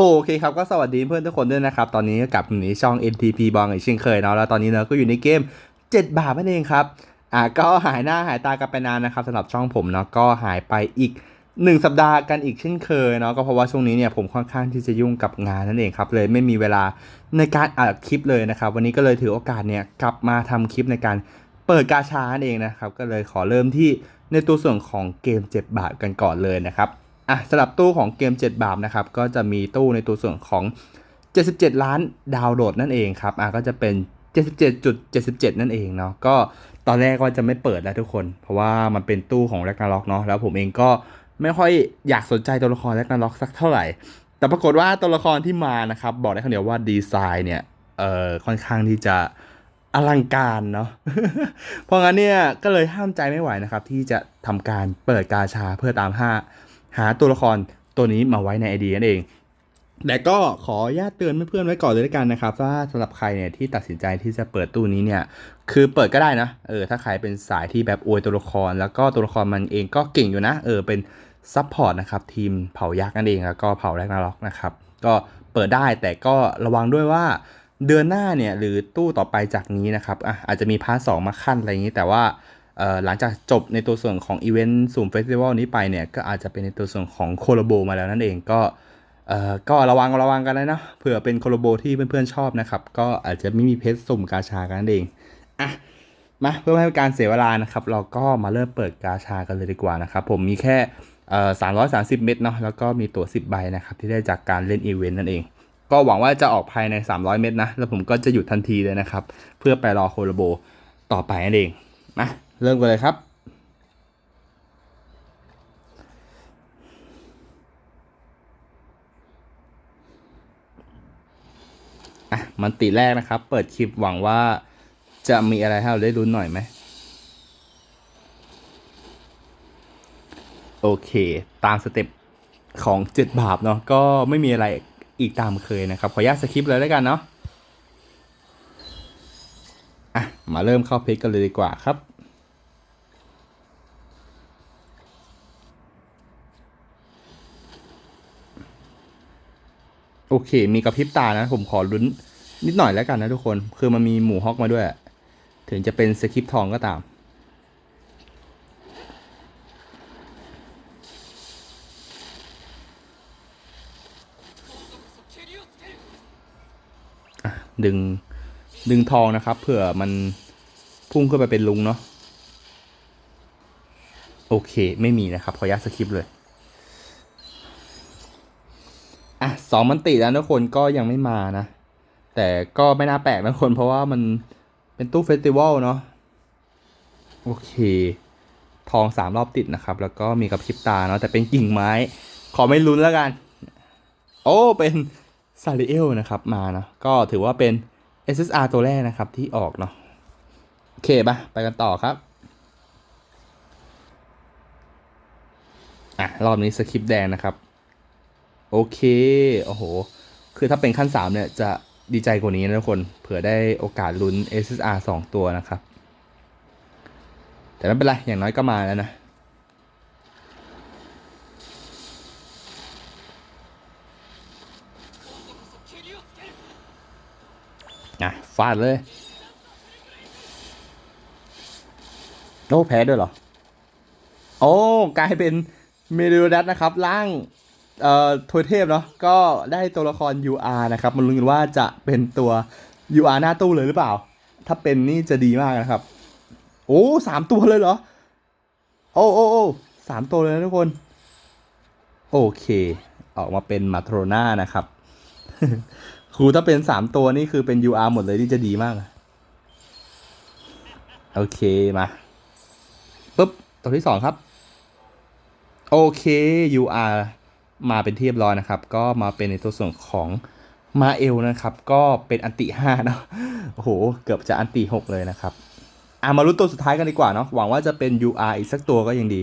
โอเคครับก็สวัสดีเพื่อนทุกคนด้วยนะครับ ตอนนี้กลับมาในช่อง NTP บองอีกเช่นเคยเนาะแล้วตอนนี้เนาะก็อยู่ในเกม 7 บาทนั่นเองครับอ่าก็หายหน้าหายตากันไปนานนะครับสำหรับช่องผมเนาะก็หายไปอีก 1 สัปดาห์กันอีกเช่นเคยเนาะก็เพราะว่าช่วงนี้เนี่ยผมค่อนข้างที่จะยุ่งกับงานนั่นเองครับเลยไม่มีเวลาในการอัดคลิปเลยนะครับวันนี้ก็เลยถือโอกาสเนี่ยกลับมาทำคลิปในการเปิดกาชานั่นเองนะครับก็เลยขอเริ่มที่ในตัวส่วนของเกม 7 บาทกันก่อนเลยนะครับ อะสำหรับตู้ของเกม 7 บาทนะครับ ก็จะมีตู้ในตัวส่วนของ 77 ล้านดาวน์โหลดนั่นเองครับอะก็จะเป็น 77.77 นั่นเองเนาะก็ตอนแรกก็จะไม่เปิดแล้วทุกคน เพราะว่ามันเป็นตู้ของแร็กนาร็อกเนาะแล้วผมเองก็ไม่ค่อยอยากสนใจตัวละครแร็กนาร็อกสักเท่าไหร่ แต่ปรากฏว่าตัวละครที่มานะครับ บอกได้คำเดียวว่าดีไซน์เนี่ยเอ่อค่อนข้างที่จะอลังการเนาะ เพราะงั้นเนี่ยก็เลยห้ามใจไม่ไหวนะครับ ที่จะทำการเปิดกาชาเพื่อตามห้า หาตัวละครตัวนี้มาไว้ในไอเดียนั่นเอง แต่ก็ขออนุญาตเตือนเพื่อนๆไว้ก่อนเลยละกันนะครับว่าสำหรับใครเนี่ยที่ตัดสินใจที่จะเปิดตู้นี้เนี่ยคือเปิดก็ได้นะเออถ้าใครเป็นสายที่แบบอวยตัวละคร แล้วก็ตัวละครมันเองก็เก่งอยู่นะเออเป็นซัพพอร์ตนะครับทีมเผายักษ์นั่นเองแล้วก็เผาแรกนาล็อกนะครับก็เปิดได้แต่ก็ระวังด้วยว่าเดือนหน้าเนี่ยหรือตู้ต่อไปจากนี้นะครับอะอาจจะมีพาร์ทสองมาขั้นอะไรอย่างนี้แต่ว่า หลังจากจบในตัวส่วนของอีเวนต์สุ่มเฟสติวัลนี้ไปเนี่ย ก็อาจจะเป็นในตัวส่วนของโคโลโบมาแล้วนั่นเองก็เอ่อก็ระวังระวังกันเลยนะเผื่อเป็นโคโลโบที่เพื่อนๆชอบนะครับ ก็อาจจะไม่มีเพชรสุ่มกาชากันนั่นเองอะมาเพื่อไม่ให้การเสียเวลานะครับ เราก็มาเริ่มเปิดกาชากันเลยดีกว่านะครับ ผมมีแค่เอ่อ330เม็ดเนาะแล้วก็มีตั๋ว10ใบนะครับ ที่ได้จากการเล่นอีเวนต์นั่นเอง ก็หวังว่าจะออกภายใน 300 เม็ดนะ แล้วผมก็จะหยุดทันทีเลยนะครับ เพื่อไปรอโคโลโบต่อไปนั่นเองมา เริ่มกันเลยครับ อะ มันติแรกนะครับ เปิดคลิปหวังว่าจะมีอะไรให้เราได้ลุ้นหน่อยไหม โอเค ตามสเต็ปของเจ็ดบาปเนาะ ก็ไม่มีอะไรอีกตามเคยนะครับ ขออนุญาตสคริปเลยแล้วกันเนาะ อะ มาเริ่มเข้าเพจกันเลยดีกว่าครับ โอเค มีกระพริบตานะ ผมขอลุ้นนิดหน่อยแล้วกันนะทุกคน คือมันมีหมูฮอกมาด้วย ถึงจะเป็นสคริปทองก็ตาม ดึง ดึงทองนะครับ เผื่อมันพุ่งขึ้นไปเป็นลุงเนาะ โอเค ไม่มีนะครับ ขออนุญาสคริปเลย อะ สองมันติแล้วทุกคนก็ยังไม่มานะ แต่ก็ไม่น่าแปลกนะทุกคน เพราะว่ามันเป็นตู้เฟสติวัลเนาะโอเค ทองสามรอบติดนะครับ แล้วก็มีกับพริบตาเนาะแต่เป็นกิ่งไม้ ขอไม่ลุ้นแล้วกัน โอ้ เป็นซาริเอลนะครับมานะก็ถือว่าเป็น SSR ตัวแรกนะครับที่ออกเนาะโอเคปะไปกันต่อครับอะรอบนี้สคริปต์แดงนะครับ โอเคโอ้โห คือถ้าเป็นขั้น 3 เนี่ย จะดีใจกว่านี้นะทุกคน เผื่อได้โอกาสลุ้น SSR 2 ตัวนะครับ แต่ไม่เป็นไร อย่างน้อยก็มาแล้วนะอะฟาดเลยโอ้แพ้ด้วยเหรอ โอ้ กลายเป็นเมโลดัสนะครับร่าง เอ่อทวยเทพเนาะก็ได้ตัวละคร UR นะครับมันลุ้นกันว่าจะเป็นตัว UR หน้าตู้เลยหรือเปล่า ถ้าเป็นนี่จะดีมากนะครับ โอ้สามตัวเลยเหรอ โอ้โอ้โอ้สามตัวเลยนะทุกคน โอเค ออกมาเป็นมาโทรนานะครับครูถ้าเป็นสามตัวนี่คือเป็น UR หมดเลยนี่จะดีมาก โอเคมาปุ๊บตัวที่สองครับ โอเค UR มาเป็นที่เรียบร้อยนะครับ ก็มาเป็นในตัวส่วนของมาเอลนะครับ ก็เป็นอันติห้าเนาะโอ้โห เกือบจะอันติหกเลยนะครับอะมาลุ้นตัวสุดท้ายกันดีกว่าเนาะหวังว่าจะเป็น UR อีกสักตัวก็ยังดี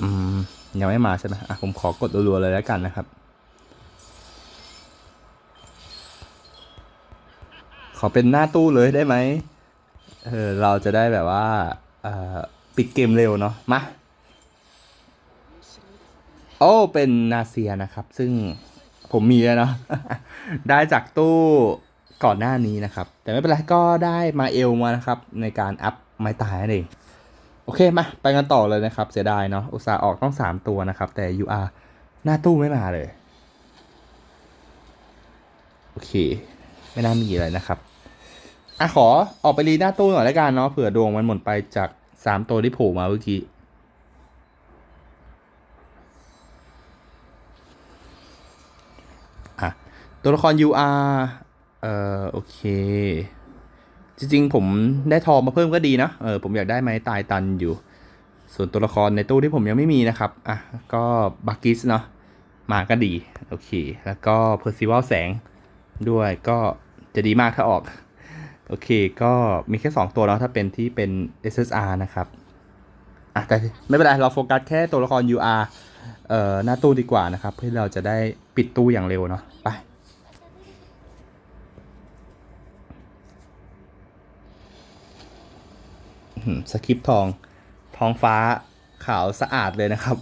อืมยังไม่มาใช่ไหมอะผมขอกดรัวๆเลยแล้วกันนะครับ ขอเป็นหน้าตู้เลยได้ไหมเออเราจะได้แบบว่าอปิดเกมเร็วเนาะมาโอ้เป็นนาเซียนะครับ ซึ่งผมมีแล้วเนาะได้จากตู้ก่อนหน้านี้นะครับ แต่ไม่เป็นไรก็ได้มาเอลมานะครับ ในการอัพไม้ตายนั่นเองโอเคมาไปกันต่อเลยนะครับ เสียดายเนาะอุตส่าห์ออกต้อง 3 ตัวนะครับ แต่ UR หน้าตู้ไม่มาเลย โอเค ไม่น่ามีอะไรนะครับ อะขอออกไปรีหน้าตู้หน่อยแล้วกันเนาะเผื่อดวงมันหมดไปจาก3ตัวที่โผล่มาเมื่อกี้อะตัวละคร UR เอ่อโอเค จริงๆ ผมได้ทองมาเพิ่มก็ดีนะ เออผมอยากได้ไม้ตายตันอยู่ ส่วนตัวละครในตู้ที่ผมยังไม่มีนะครับ อะ ก็บักกิสเนาะมาก็ดี โอเค แล้วก็เพอร์ซิวัลแสงด้วยก็จะดีมากถ้าออก โอเค ก็มีแค่ 2 ตัวเนาะถ้าเป็นที่เป็น SSR นะครับอะแต่ไม่เป็นไร เราโฟกัสแค่ตัวละคร UR เอ่อหน้าตู้ดีกว่านะครับ เพื่อเราจะได้ปิดตู้อย่างเร็วเนาะไปสคริปทองท้องฟ้าขาวสะอาดเลยนะครับ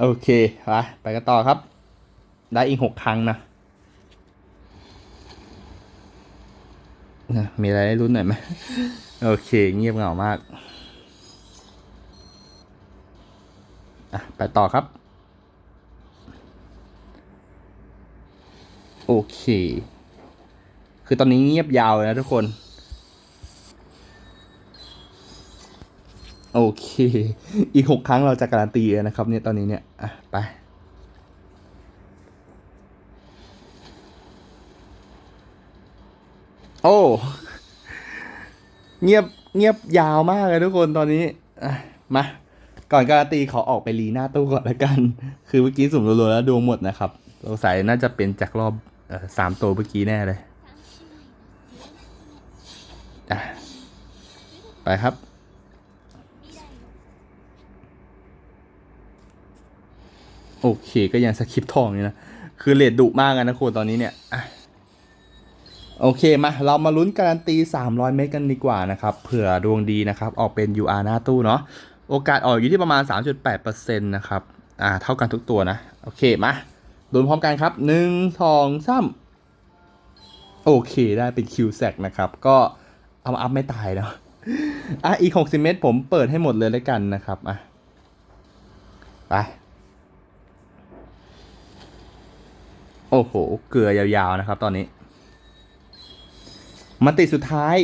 โอเค ไปไปกันต่อครับ ได้อีกหกครั้งนะ นะมีอะไรให้รุ้นหน่อยไหมโอเค เงียบเหงามาก อะ ไปต่อครับ โอเค คือตอนนี้เงียบยาวเลยนะทุกคน โอเค อีกหกครั้งเราจะการันตีนะครับเนี่ยตอนนี้เนี่ย อะ ไป โอ้ เงียบเงียบยาวมากเลยทุกคนตอนนี้อมา ก่อนการันตีขอออกไปรีหน้าตู้ก่อนละกัน คือเมื่อกี้สุ่มรัวๆแล้วดวงหมดนะครับสงสัยน่าจะเป็นจากรอบสามตัวเมื่อกี้แน่เลยไปครับ โอเคก็ยังสคริปทองอยู่นะ คือเลดดุมากอะนะคุณตอนนี้เนี่ยอะ โอเคมาเรามาลุ้นการันตี 300 เมตรกันดีกว่านะครับเผื่อดวงดีนะครับออกเป็น UR หน้าตู้เนาะโอกาสออกอยู่ที่ประมาณ 3.8%นะครับอ่าเท่ากันทุกตัวนะ โอเคมาลุ้นพร้อมกันครับ 1 2 3 โอเคได้เป็นคิวแซกนะครับ ก็เอามาอัพไม่ตายเนาะอะอีก 60 เมตรผมเปิดให้หมดเลยแล้วกันนะครับอะไปโอ้โห เกลือยาวๆนะครับตอนนี้ มติดสุดท้าย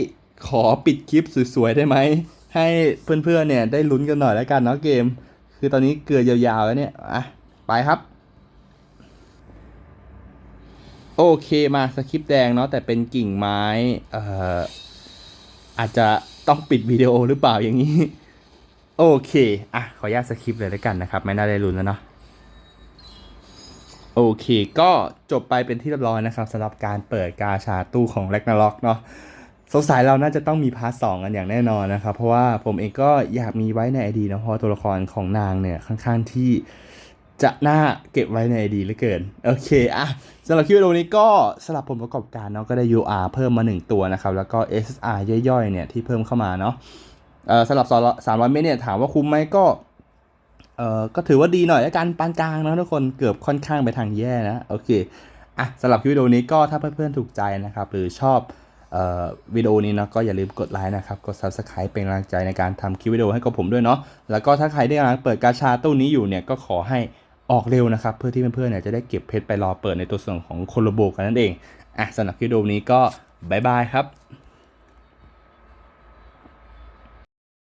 ขอปิดคลิปสวยๆได้ไหม ให้เพื่อนๆเนี่ยได้ลุ้นกันหน่อยแล้วกันเนาะเกม คือตอนนี้เกลือยาวๆแล้วเนี่ย อะ ไปครับ โอเคมาสคริปต์แดงเนาะแต่เป็นกิ่งไม้เอ่ออาจจะต้องปิดวิดีโอหรือเปล่าอย่างนี้ โอเค อะ ขออนุญาตสคริปต์เลยแล้วกันนะครับ ไม่น่าได้ลุ้นแล้วเนาะ โอเค ก็จบไปเป็นที่เรียบร้อยนะครับสำหรับการเปิดกาชาตู้ของ r a g n a r o k เนาะสงสัยเราน่าจะต้องมีพาร์ทสองกันอย่างแน่นอนนะครับ เพราะว่าผมเองก็อยากมีไว้ใน ID นะเพราะตัวละครของนางเนี่ยค่อนข้างที่จะน่าเก็บไว้ใน ID เหลือเกิน โอเคอะสำหรับคลิปวิดีโอนี้ก็สำหรับผลประกอบการเนาะก็ได้ UR เพิ่มมา 1 ตัวนะครับ แล้วก็ SSR ย่อยๆเนี่ยที่เพิ่มเข้ามาเนาะเออสำหรับ 300 เมตรเนี่ยถามว่าคุ้มไหมก็ เอ่อก็ถือว่าดีหน่อยแล้วกันปานกลางนะทุกคนเกือบค่อนข้างไปทางแย่นะโอเคอะสำหรับวิดีโอนี้ก็ถ้าเพื่อนๆถูกใจนะครับหรือชอบเอ่อวิดีโอนี้เนาะก็อย่าลืมกดไลค์นะครับ กด subscribe เป็นกำลังใจในการทำคลิปวิดีโอให้กับผมด้วยเนาะแล้วก็ถ้าใครได้กำลังเปิดกาชาตู้นี้อยู่เนี่ยก็ขอให้ออกเร็วนะครับ เพื่อที่เพื่อนๆเนี่ยจะได้เก็บเพชรไปรอเปิดในตัวส่วนของโคโลโบกันนั่นเองอะสำหรับคลิปวิดีโอนี้ก็บายบายครับ